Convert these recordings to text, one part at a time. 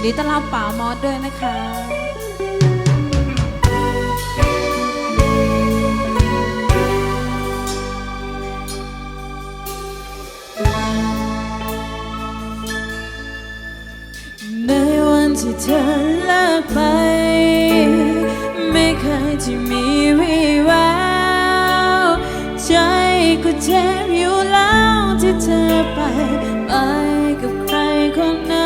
นดีต้อนรับป๋ามอสด้วยนะคะในวันที่เธอเลิกไป ไม่เคยที่มีวี่แววใจก็เจ็บอยู่แล้วที่เธอไป ไปกับใครคนนั้น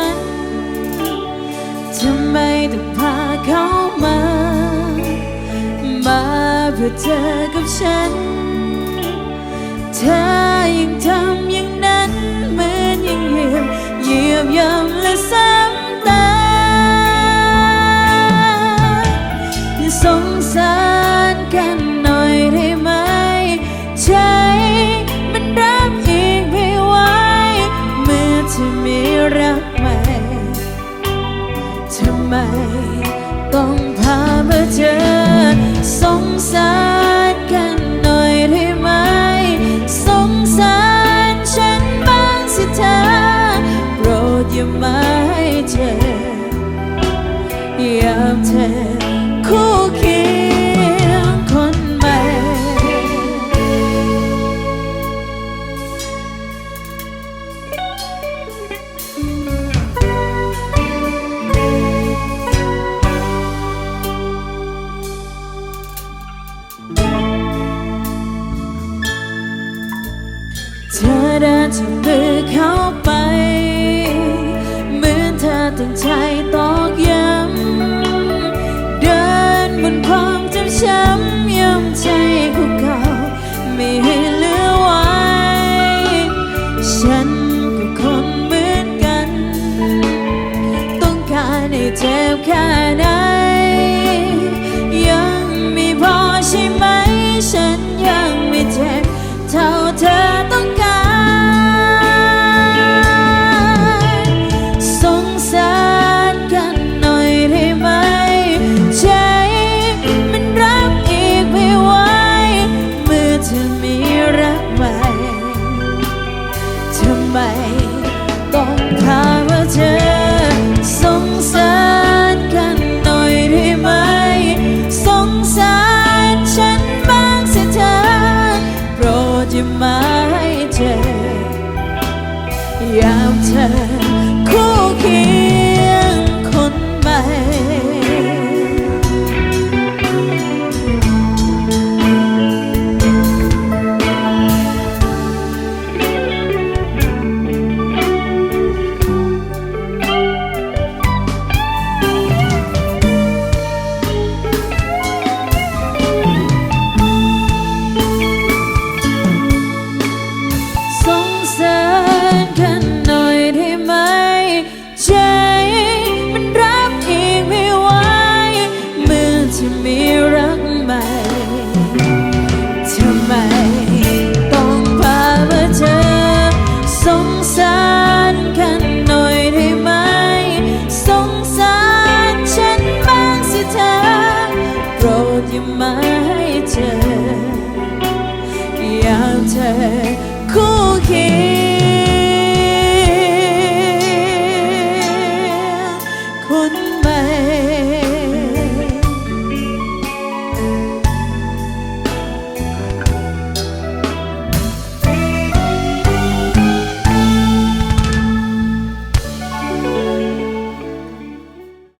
ทำไมต้องพาเขามา มาเพื่อเจอกับฉัน เธอยังทำอย่างนั้นเหมือนยังเหยียบเยียบย้ำและซ้ำามเธ ช้ำย่ำใจของเก่า ไม่ให้เหลือไว้ ฉันกับคนเหมือนกัน ต้องการให้เจ็บแค่ไหนยังไม่พอใช่ไหม ฉันยังไม่เจ็บเท่าเธอ ดอ เธอคู่เคียงคนใหม่